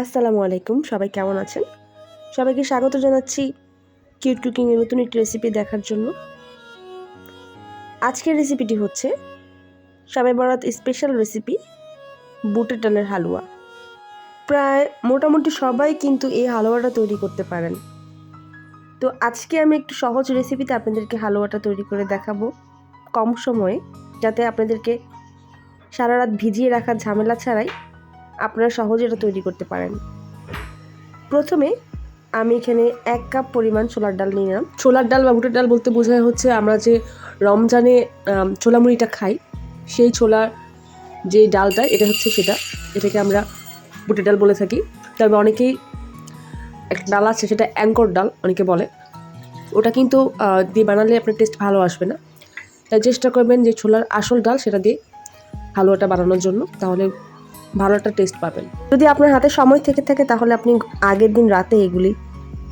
আসসালামু আলাইকুম, সবাই কেমন আছেন? সবাইকে স্বাগত জানাচ্ছি কিউট কুকিংয়ের নতুন একটি রেসিপি দেখার জন্য। আজকের রেসিপিটি হচ্ছে সবাই বরাত স্পেশাল রেসিপি বুটের ডালের হালুয়া। প্রায় মোটামুটি সবাই কিন্তু এই হালুয়াটা তৈরি করতে পারেন। তো আজকে আমি একটু সহজ রেসিপিতে আপনাদেরকে হালুয়াটা তৈরি করে দেখাবো কম সময়ে, যাতে আপনাদেরকে সারা রাত ভিজিয়ে রাখার ঝামেলা ছাড়াই আপনারা সহজে এটা তৈরি করতে পারেন। প্রথমে আমি এখানে এক কাপ পরিমাণ ছোলার ডাল নিয়ে নিলাম। ছোলার ডাল বা বুটের ডাল বলতে বোঝায় হচ্ছে আমরা যে রমজানে ছোলা মুড়িটা খাই, সেই ছোলার যে ডালটা, এটা হচ্ছে সেটা। এটাকে আমরা বুটের ডাল বলে থাকি। তবে অনেকেই একটা ডাল আছে, সেটা অ্যাঙ্কর ডাল অনেকে বলে। ওটা কিন্তু দিয়ে বানালে আপনার টেস্ট ভালো আসবে না। তাই চেষ্টা করবেন যে ছোলার আসল ডাল সেটা দিয়ে হালুয়াটা বানানোর জন্য। তাহলে ভালো একটা টেস্ট পাবেন। যদি আপনার হাতে সময় থেকে থাকে, তাহলে আপনি আগের দিন রাতে এগুলি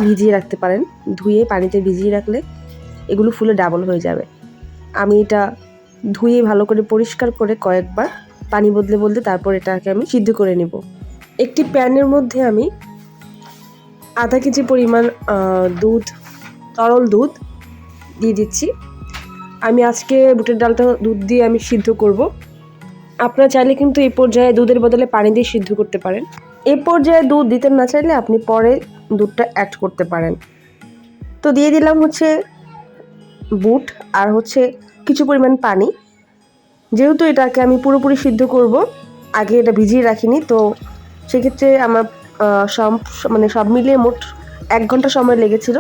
ভিজিয়ে রাখতে পারেন। ধুয়ে পানিতে ভিজিয়ে রাখলে এগুলো ফুলে ডাবল হয়ে যাবে। আমি এটা ধুয়ে ভালো করে পরিষ্কার করে কয়েকবার পানি বদলে বদলে তারপর এটাকে আমি সিদ্ধ করে নেব। একটি প্যানের মধ্যে আমি আধা কেজি পরিমাণ দুধ, তরল দুধ দিয়ে দিচ্ছি। আমি আজকে বুটের ডালটা দুধ দিয়ে আমি সিদ্ধ করব। আপনারা চাইলে কিন্তু এই পর্যায়ে দুধের বদলে পানি দিয়ে সিদ্ধ করতে পারেন। এই পর্যায়ে দুধ দিতে না চাইলে আপনি পরে দুধটা অ্যাড করতে পারেন। তো দিয়ে দিলাম হচ্ছে বুট আর হচ্ছে কিছু পরিমাণ পানি। যেহেতু এটাকে আমি পুরোপুরি সিদ্ধ করব, আগে এটা ভিজিয়ে রাখিনি, তো সেক্ষেত্রে আমার সব মানে সব মিলিয়ে মোট এক ঘণ্টা সময় লেগেছিল।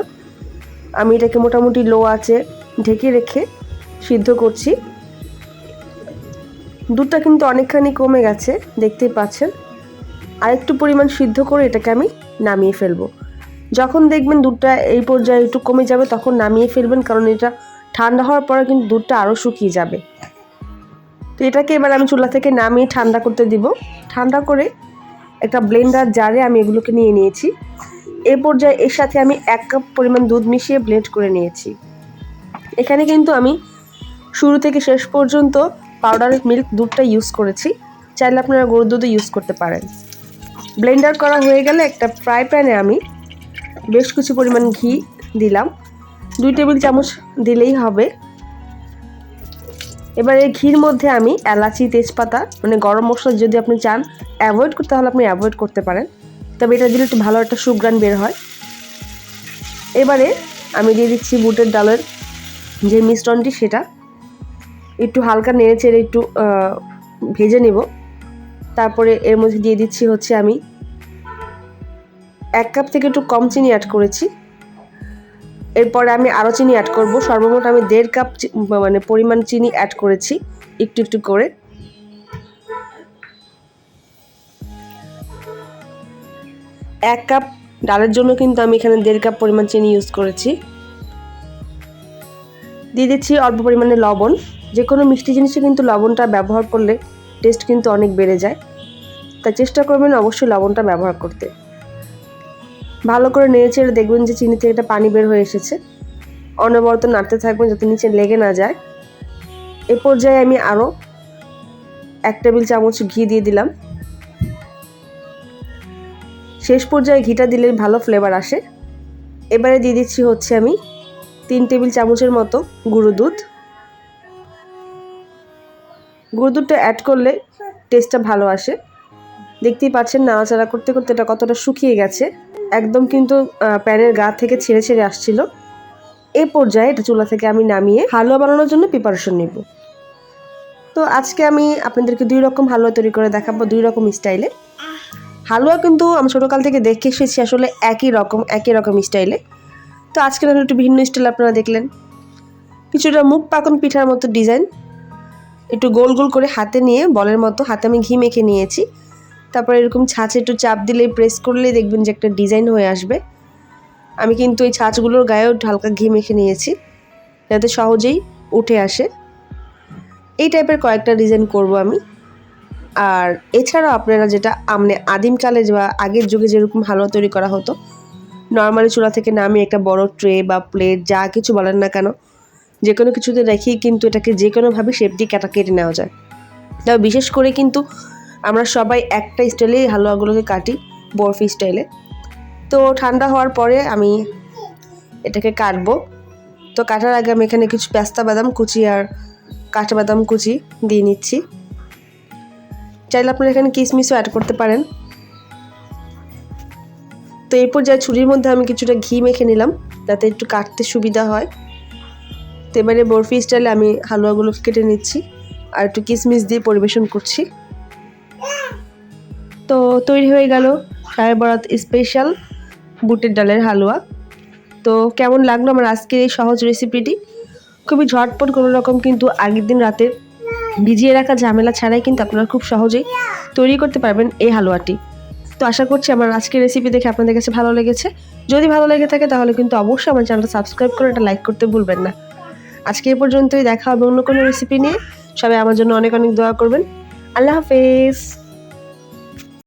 আমি এটাকে মোটামুটি লো আছে ঢেকে রেখে সিদ্ধ করছি। দুধটা কিন্তু অনেকখানি কমে গেছে, দেখতেই পাচ্ছেন। আর একটু পরিমাণ সিদ্ধ করে এটাকে আমি নামিয়ে ফেলব। যখন দেখবেন দুধটা এই পর্যায়ে একটু কমে যাবে, তখন নামিয়ে ফেলবেন, কারণ এটা ঠান্ডা হওয়ার পরে কিন্তু দুধটা আরও শুকিয়ে যাবে। তো এটাকে এবার আমি চুলা থেকে নামিয়ে ঠান্ডা করতে দিব। ঠান্ডা করে একটা ব্লেন্ডার জারে আমি এগুলোকে নিয়ে নিয়েছি। এ পর্যায়ে এর সাথে আমি এক কাপ পরিমাণ দুধ মিশিয়ে ব্লেন্ড করে নিয়েছি। এখানে কিন্তু আমি শুরু থেকে শেষ পর্যন্ত পাউডার মিল্ক দুধটা ইউজ করেছি। চাইলে আপনারা গরুর দুধও ইউজ করতে পারেন। ব্লেন্ডার করা হয়ে গেলে একটা ফ্রাই প্যানে আমি বেশ কিছু পরিমাণ ঘি দিলাম। দুই টেবিল চামচ দিলেই হবে। এবার এই ঘির মধ্যে আমি এলাচি, তেজপাতা মানে গরম মশলা যদি আপনি চান অ্যাভয়েড করতে হলে আপনি অ্যাভয়েড করতে পারেন। তবে এটা দিলে একটু ভালো একটা সুগ্রান বের হয়। এবারে আমি দিয়ে দিচ্ছি বুটের ডালের যে মিশ্রণটি, সেটা একটু হালকা নেড়ে চেড়ে একটু ভেজে নেব। তারপরে এর মধ্যে দিয়ে দিচ্ছি হচ্ছে আমি এক কাপ থেকে একটু কম চিনি অ্যাড করেছি। এরপরে আমি আরও চিনি অ্যাড করব। সর্বমোট আমি দেড় কাপ মানে পরিমাণ চিনি অ্যাড করেছি একটু একটু করে। এক কাপ, ডালের জন্য কিন্তু আমি এখানে দেড় কাপ পরিমাণ চিনি ইউজ করেছি। দিয়ে দিচ্ছি অল্প পরিমাণে লবণ। যে কোনো মিষ্টি জিনিসে কিন্তু লবণটা ব্যবহার করলে টেস্ট কিন্তু অনেক বেড়ে যায়। তাই চেষ্টা করবেন অবশ্যই লবণটা ব্যবহার করতে। ভালো করে নেড়ে চেড়ে দেখবেন যে চিনি থেকে একটা পানি বের হয়ে এসেছে। অনবরত নাড়তে থাকবেন যাতে নিচে লেগে না যায়। এ পর্যায়ে আমি আরও এক টেবিল চামচ ঘি দিয়ে দিলাম। শেষ পর্যায়ে ঘিটা দিলে ভালো ফ্লেভার আসে। এবারে দিয়ে দিচ্ছি হচ্ছে আমি তিন টেবিল চামচের মতো গুঁড়ো দুধ। গুঁড়ো দুধটা অ্যাড করলে টেস্টটা ভালো আসে। দেখতেই পাচ্ছেন নাড়াচাড়া করতে করতে এটা কতটা শুকিয়ে গেছে। একদম কিন্তু প্যানের গা থেকে ছেড়ে ছেড়ে আসছিল। এ পর্যায়ে এটা চুলা থেকে আমি নামিয়ে হালুয়া বানানোর জন্য প্রিপারেশন নেব। তো আজকে আমি আপনাদেরকে দুই রকম হালুয়া তৈরি করে দেখাবো দুই রকম স্টাইলে হালুয়া কিন্তু আমি ছোটোকাল থেকে দেখে এসেছি আসলে একই রকম একই রকম স্টাইলে তো আজকে একটু ভিন্ন স্টাইল আপনারা দেখলেন। কিছুটা মুখ পাকন পিঠার মতো ডিজাইন একটু গোল গোল করে হাতে নিয়ে বলের মতো হাতে আমি ঘি মেখে নিয়েছি। তারপর এরকম ছাঁচে একটু চাপ দিলে প্রেস করলেই দেখবেন যে একটা ডিজাইন হয়ে আসবে। আমি কিন্তু এই ছাঁচগুলোর গায়েও হালকা ঘি মেখে নিয়েছি, যাতে সহজেই উঠে আসে। এই টাইপের কয়েকটা ডিজাইন করব আমি। আর এছাড়াও আপনারা যেটা আমনে আদিমকালে বা আগের যুগে যেরকম হালুয়া তৈরি করা হতো, নর্মালি চুলা থেকে নামিয়ে একটা বড় ট্রে বা প্লেট যা কিছু বলেন না কেন যে কোনো কিছুতে রেখেই কিন্তু এটাকে যে কোনোভাবে দিয়ে কাটা কেটে নেওয়া যায়। তবে বিশেষ করে কিন্তু আমরা সবাই একটা স্টাইলেই হালুয়াগুলোকে কাটি, বরফি স্টাইলে। তো ঠান্ডা হওয়ার পরে আমি এটাকে কাটবো। তো কাটার আগে আমি এখানে কিছু পেস্তা বাদাম কুচি আর কাঁচা বাদাম কুচি দিয়ে নিচ্ছি। চাইলে আপনারা এখানে কিশমিশও অ্যাড করতে পারেন। তো এরপর পর্যায়ে ছুরির মধ্যে আমি কিছুটা ঘি মেখে নিলাম, যাতে একটু কাটতে সুবিধা হয়। তো এবারে বরফি স্টাইলে আমি হালুয়াগুলো কেটে নিচ্ছি আর একটু কিশমিশ দিয়ে পরিবেশন করছি। তো তৈরি হয়ে গেল সাহেব বরাত স্পেশাল বুটের ডালের হালুয়া। তো কেমন লাগল আমার আজকের এই সহজ রেসিপিটি? খুবই ঝটপট কোনো রকম কিন্তু আগের দিন রাতে ভিজিয়ে রাখা ঝামেলা ছাড়াই কিন্তু আপনারা খুব সহজেই তৈরি করতে পারবেন এই হালুয়াটি। তো আশা করছি আমার আজকের রেসিপি দেখে আপনাদের কাছে ভালো লেগেছে। যদি ভালো লেগে থাকে তাহলে কিন্তু অবশ্যই আমার চ্যানেলটা সাবস্ক্রাইব করে এটা লাইক করতে ভুলবেন না। আজকে এ পর্যন্তই, দেখা হবে অন্য কোনো রেসিপি নিয়ে। সবাই আমার জন্য অনেক অনেক দোয়া করবেন। আল্লাহ হাফেজ।